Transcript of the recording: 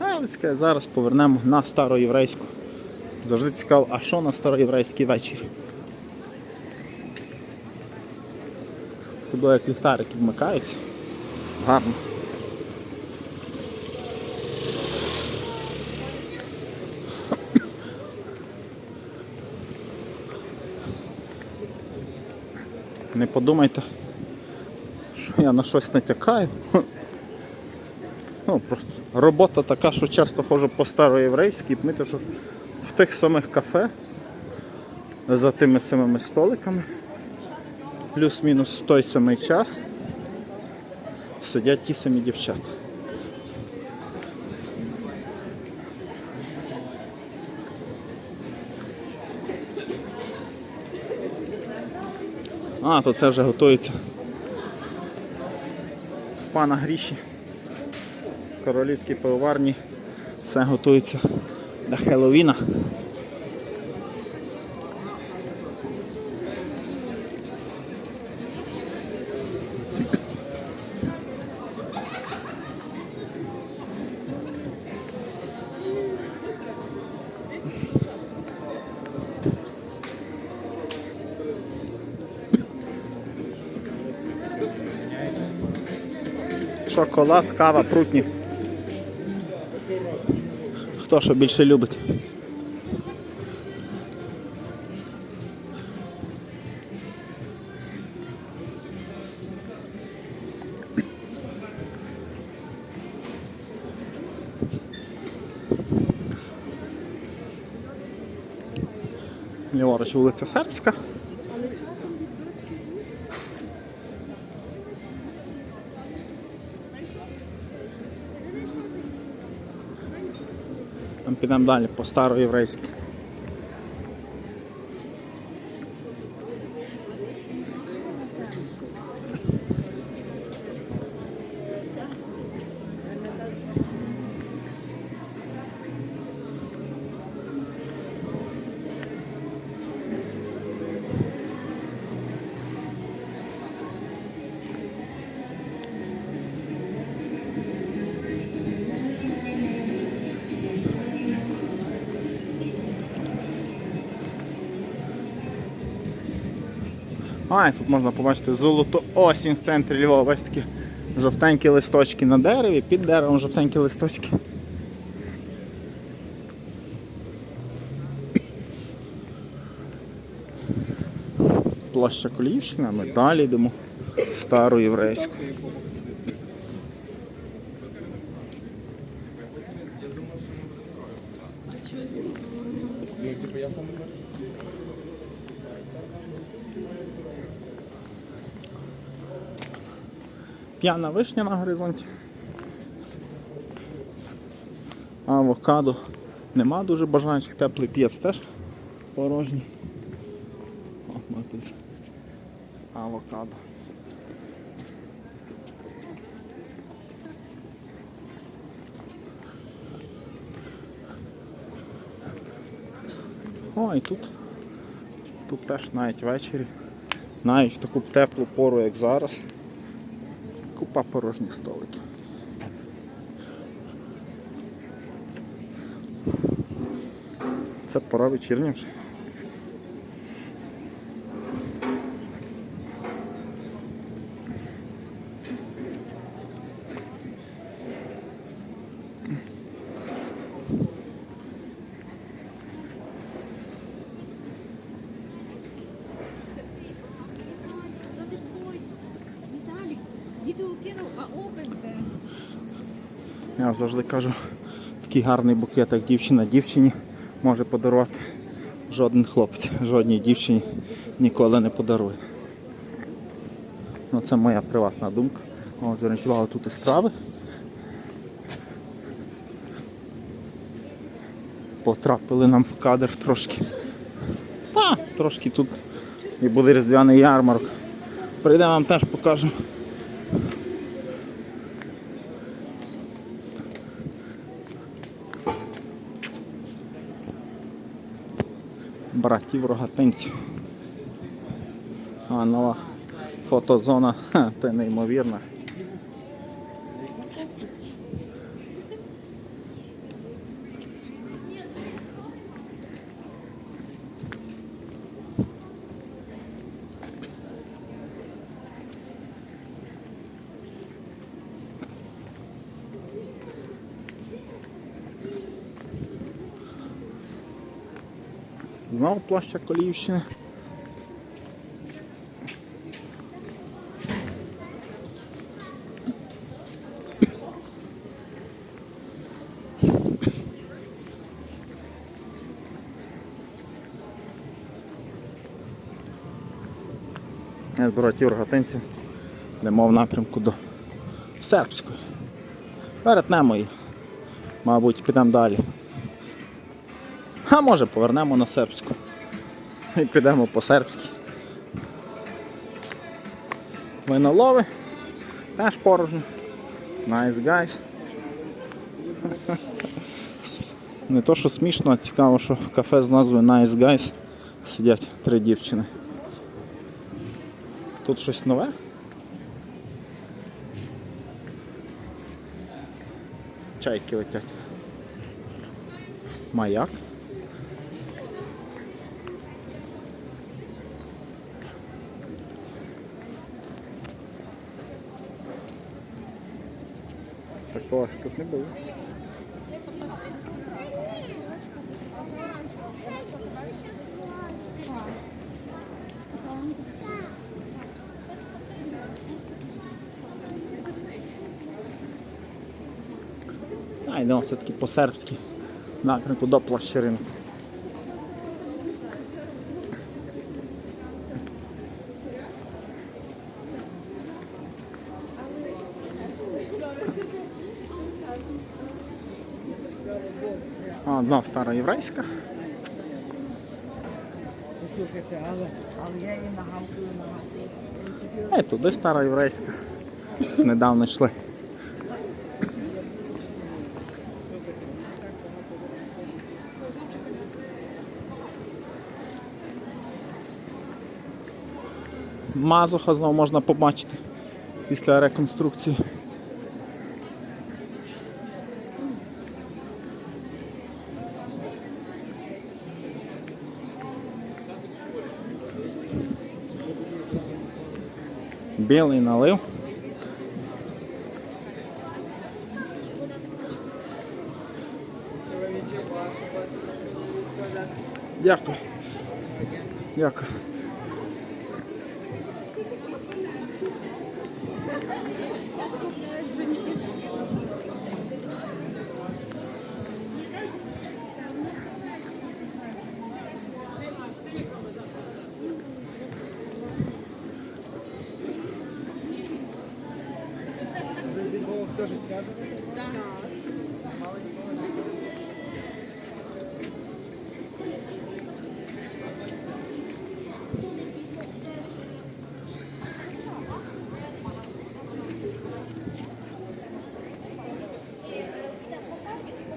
Галицьке. Зараз повернемо на староєврейську. Завжди цікаво, а що на староєврейський вечір? З тобою як ліхтарики вмикаються. Гарно. Не подумайте, що я на щось натякаю. Ну, просто робота така, що часто ходжу по староєврейській, помітив, що в тих самих кафе за тими самими столиками, плюс-мінус в той самий час сидять ті самі дівчата. А, то це вже готується пана Гріші в королівській пивоварні все готується до Хеллоуіна. Шоколад, кава, прутні. Хто що більше любить? Ліворуч вулиця Сербська. Підемо далі по староєврейськи. А, тут можна побачити золоту осінь в центрі Львова. Бачите такі жовтенькі листочки на дереві, під деревом жовтенькі листочки. Площа Коліївщина, ми далі йдемо стару єврейську. П'яна вишня на горизонті. Авокадо. Нема дуже бажаючих теплий п'єц теж порожній. О, тут авокадо. О, і тут. Тут теж навіть ввечері, навіть таку теплу пору, як зараз. Купа порожніх столиків. Це пора вечірня вже. Я завжди кажу, такий гарний букет, як дівчина дівчині може подарувати жоден хлопець, жодній дівчині ніколи не подарує. Ну, це моя приватна думка. О, зорієнтували тут і страви. Потрапили нам в кадр трошки. Та, трошки тут і буде різдвяний ярмарок. Прийдемо вам теж покажемо. Братів рогатинців. А нова фотозона, ха, це неймовірно. Знову площа Коліївщини. З братів рогатинців йдемо в напрямку до Сербської. Перетнемо її. Мабуть, підемо далі. А може повернемо на сербську. І підемо по сербській. Винолови. Теж порожньо. Nice guys. Не то, що смішно, а цікаво, що в кафе з назвою Nice Guys сидять три дівчини. Тут щось нове? Чайки летять. Маяк. Такого ж тут не було. А йдемо все-таки по-сербськи напрямку до площеринку. А, знов стара єврейська. Але, але я. Е, туди стара єврейська. Недавно йшли. Мазуха знову можна побачити після реконструкції. Білий налив. Дякую. Дякую. все життя.